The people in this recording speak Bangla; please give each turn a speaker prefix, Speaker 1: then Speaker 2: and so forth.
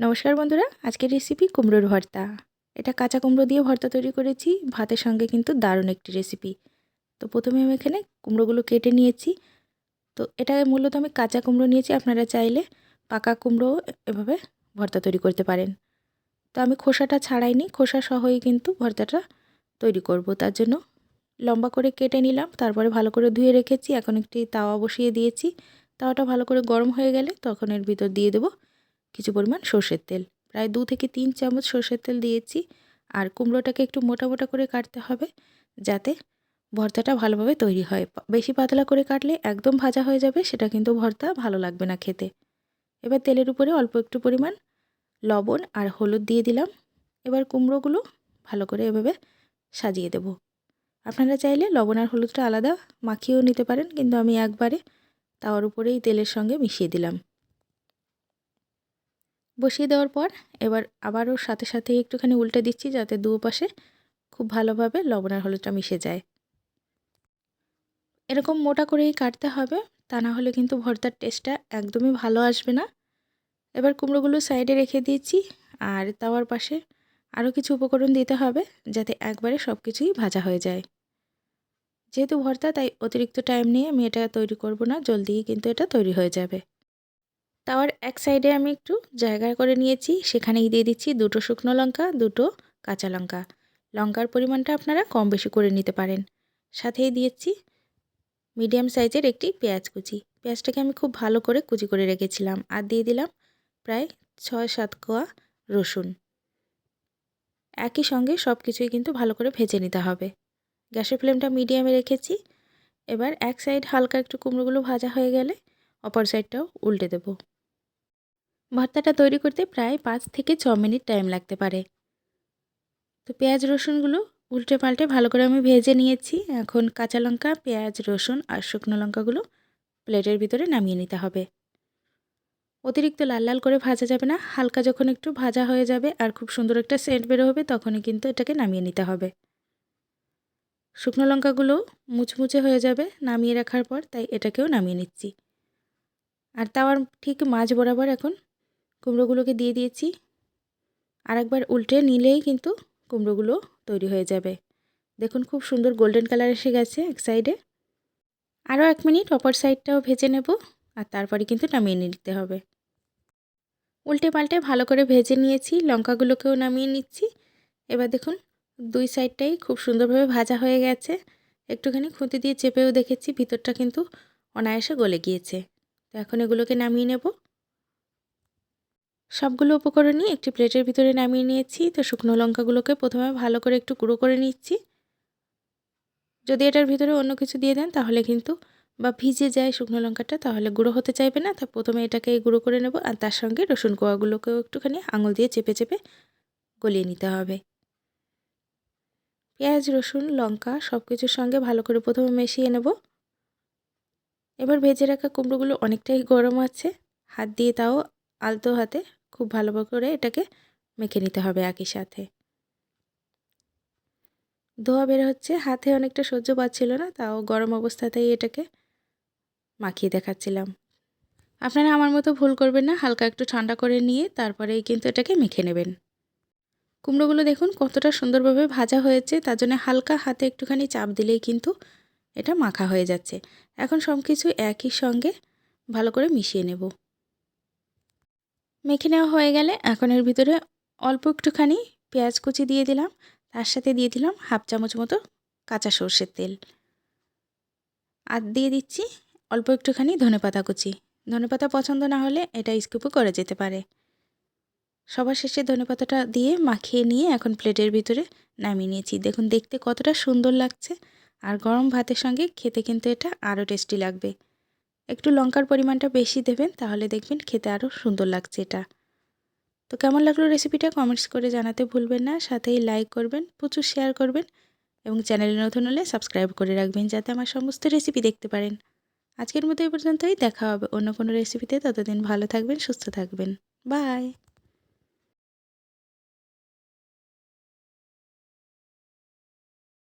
Speaker 1: নমস্কার বন্ধুরা, আজকের রেসিপি কুমড়োর ভর্তা। এটা কাঁচা কুমড়ো দিয়ে ভর্তা তৈরি করেছি, ভাতের সঙ্গে কিন্তু দারুণ একটি রেসিপি তো প্রথমে আমি এখানে কুমড়োগুলো কেটে নিয়েছি। তো এটা মূলত আমি কাঁচা কুমড়ো নিয়েছি, আপনারা চাইলে পাকা কুমড়ো এভাবে ভর্তা তৈরি করতে পারেন। তো আমি খোসাটা ছাড়াইনি, খোসা সহই কিন্তু ভর্তাটা তৈরি করব। তার জন্য লম্বা করে কেটে নিলাম, তারপরে ভালো করে ধুয়ে রেখেছি। এখন একটি তাওয়া বসিয়ে দিয়েছি। তাওয়াটা ভালো করে গরম হয়ে গেলে তখন এর ভিতর দিয়ে দেবো কিছু পরিমাণ সর্ষের তেল। প্রায় দু থেকে তিন চামচ সর্ষের তেল দিয়েছি আর কুমড়োটাকে একটু মোটা মোটা করে কাটতে হবে যাতে ভর্তাটা ভালোভাবে তৈরি হয়। বেশি পাতলা করে কাটলে একদম ভাজা হয়ে যাবে, সেটা কিন্তু ভর্তা ভালো লাগবে না খেতে। এবার তেলের উপরে অল্প একটু পরিমাণ লবণ আর হলুদ দিয়ে দিলাম। এবার কুমড়োগুলো ভালো করে এভাবে সাজিয়ে দেব। আপনারা চাইলে লবণ আর হলুদটা আলাদা মাখিয়েও নিতে পারেন, কিন্তু আমি একবারে তাওয়ার উপরেই তেলের সঙ্গে মিশিয়ে দিলাম। বসিয়ে দেওয়ার পর এবার আবারও সাথে সাথে একটুখানি উল্টে দিচ্ছি যাতে দু পাশে খুব ভালোভাবে লবণ আর হলুদটা মিশে যায়। এরকম মোটা করেই কাটতে হবে, তা না হলে কিন্তু ভর্তার টেস্টটা একদমই ভালো আসবে না। এবার কুমড়োগুলো সাইডে রেখে দিয়েছি আর তাওয়ার পাশে আরও কিছু উপকরণ দিতে হবে যাতে একবারে সব কিছুই ভাজা হয়ে যায়। যেহেতু ভর্তা, তাই অতিরিক্ত টাইম নিয়ে আমি এটা তৈরি করব না, জলদিই কিন্তু এটা তৈরি হয়ে যাবে। তাওয়ার এক সাইডে আমি একটু জায়গা করে নিয়েছি। সেখানেই দিয়ে দিচ্ছি দুটো শুকনো লঙ্কা, দুটো কাঁচা লঙ্কা। লঙ্কার পরিমাণটা আপনারা কম বেশি করে নিতে পারেন। সাথেই দিয়েছি মিডিয়াম সাইজের একটি পেঁয়াজ কুচি। পেঁয়াজটাকে আমি খুব ভালো করে কুচি করে রেখেছিলাম আর দিয়ে দিলাম প্রায় ছয় সাত কোয়া রসুন। একই সঙ্গে সব কিছুই কিন্তু ভালো করে ভেজে নিতে হবে। গ্যাসের ফ্লেমটা মিডিয়ামে রেখেছি। এবার এক সাইড হালকা একটু কুমড়োগুলো ভাজা হয়ে গেলে অপর সাইডটাও উল্টে দেবো। ভর্তাটা তৈরি করতে প্রায় পাঁচ থেকে ছ মিনিট টাইম লাগতে পারে। তো পেঁয়াজ, রসুনগুলো উল্টে পাল্টে ভালো করে আমি ভেজে নিয়েছি। এখন কাঁচা লঙ্কা, পেঁয়াজ, রসুন আর শুকনো লঙ্কাগুলো প্লেটের ভিতরে নামিয়ে নিতে হবে। অতিরিক্ত লাল লাল করে ভাজা যাবে না। হালকা যখন একটু ভাজা হয়ে যাবে আর খুব সুন্দর একটা সেন্ট বেরো হবে, তখনই কিন্তু এটাকে নামিয়ে নিতে হবে। শুকনো লঙ্কাগুলো মুচমুচে হয়ে যাবে নামিয়ে রাখার পর, তাই এটাকেও নামিয়ে নিচ্ছি। আর তাওয়ার ঠিক মাঝ বরাবর এখন কুমড়োগুলোকে দিয়ে দিয়েছি। আর একবার উল্টে নিলেই কিন্তু কুমড়োগুলো তৈরি হয়ে যাবে। দেখুন খুব সুন্দর গোল্ডেন কালার এসে গেছে এক সাইডে। আরও এক মিনিট অপর সাইডটাও ভেজে নেব আর তারপরে কিন্তু নামিয়ে নিতে হবে। উল্টে পাল্টে ভালো করে ভেজে নিয়েছি, লঙ্কাগুলোকেও নামিয়ে নিচ্ছি। এবার দেখুন দুই সাইডটাই খুব সুন্দরভাবে ভাজা হয়ে গেছে। একটুখানি খুঁতি দিয়ে চেপেও দেখেছি, ভিতরটা কিন্তু অনায়াসে গলে গিয়েছে। তো এখন এগুলোকে নামিয়ে নেব। সবগুলো উপকরণই একটি প্লেটের ভিতরে নামিয়ে নিয়েছি। তো শুকনো লঙ্কাগুলোকে প্রথমে ভালো করে একটু গুঁড়ো করে নিচ্ছি। যদি এটার ভিতরে অন্য কিছু দিয়ে দেন তাহলে কিন্তু বা ভিজে যায় শুকনো লঙ্কাটা, তাহলে গুঁড়ো হতে চাইবে না। তা প্রথমে এটাকে গুঁড়ো করে নেব আর তার সঙ্গে রসুন কোয়াগুলোকেও একটুখানি আঙুল দিয়ে চেপে চেপে গলিয়ে নিতে হবে। পেঁয়াজ, রসুন, লঙ্কা সব কিছুর সঙ্গে ভালো করে প্রথমে মিশিয়ে নেব। এবার ভেজে রাখা কুমড়োগুলো অনেকটাই গরম আছে। হাত দিয়ে তাও আলতো হাতে খুব ভালো করে এটাকে মেখে নিতে হবে একই সাথে। ধোয়া বের হচ্ছে, হাতে অনেকটা সহ্য পাচ্ছিল না, তাও গরম অবস্থাতেই এটাকে মাখিয়ে দেখাচ্ছিলাম। আপনারা আমার মতো ভুল করবেন না, হালকা একটু ঠান্ডা করে নিয়ে তারপরেই কিন্তু এটাকে মেখে নেবেন। কুমড়োগুলো দেখুন কতটা সুন্দরভাবে ভাজা হয়েছে, তার জন্য হালকা হাতে একটুখানি চাপ দিলেই কিন্তু এটা মাখা হয়ে যাচ্ছে। এখন সব কিছু একই সঙ্গে ভালো করে মিশিয়ে নেব। মেখে নেওয়া হয়ে গেলে এখন এর ভিতরে অল্প একটুখানি পেঁয়াজ কুচি দিয়ে দিলাম। তার সাথে দিয়ে দিলাম হাফ চামচ মতো কাঁচা সর্ষের তেল। আর দিয়ে দিচ্ছি অল্প একটুখানি ধনেপাতা কুচি। ধনেপাতা পছন্দ না হলে এটা স্কুপও করে যেতে পারে। সবার শেষে ধনেপাতাটা দিয়ে মাখিয়ে নিয়ে এখন প্লেটের ভিতরে নামিয়ে নিয়েছি। দেখুন, দেখতে কতটা সুন্দর লাগছে। আর গরম ভাতের সঙ্গে খেতে কিন্তু এটা আরও টেস্টি লাগবে। একটু লঙ্কার পরিমাণটা বেশি দেবেন, তাহলে দেখবেন খেতে আরও সুন্দর লাগছে এটা। তো কেমন লাগল রেসিপিটা কমেন্টস করে জানাতে ভুলবেন না, সাথেই লাইক করবেন, প্রচুর শেয়ার করবেন এবং চ্যানেলে নতুন হলে সাবস্ক্রাইব করে রাখবেন যাতে আমার সমস্ত রেসিপি দেখতে পারেন। আজকের মতো এই পর্যন্তই, দেখা হবে অন্য কোনো রেসিপিতে, ততদিন ভালো থাকবেন, সুস্থ থাকবেন। বাই!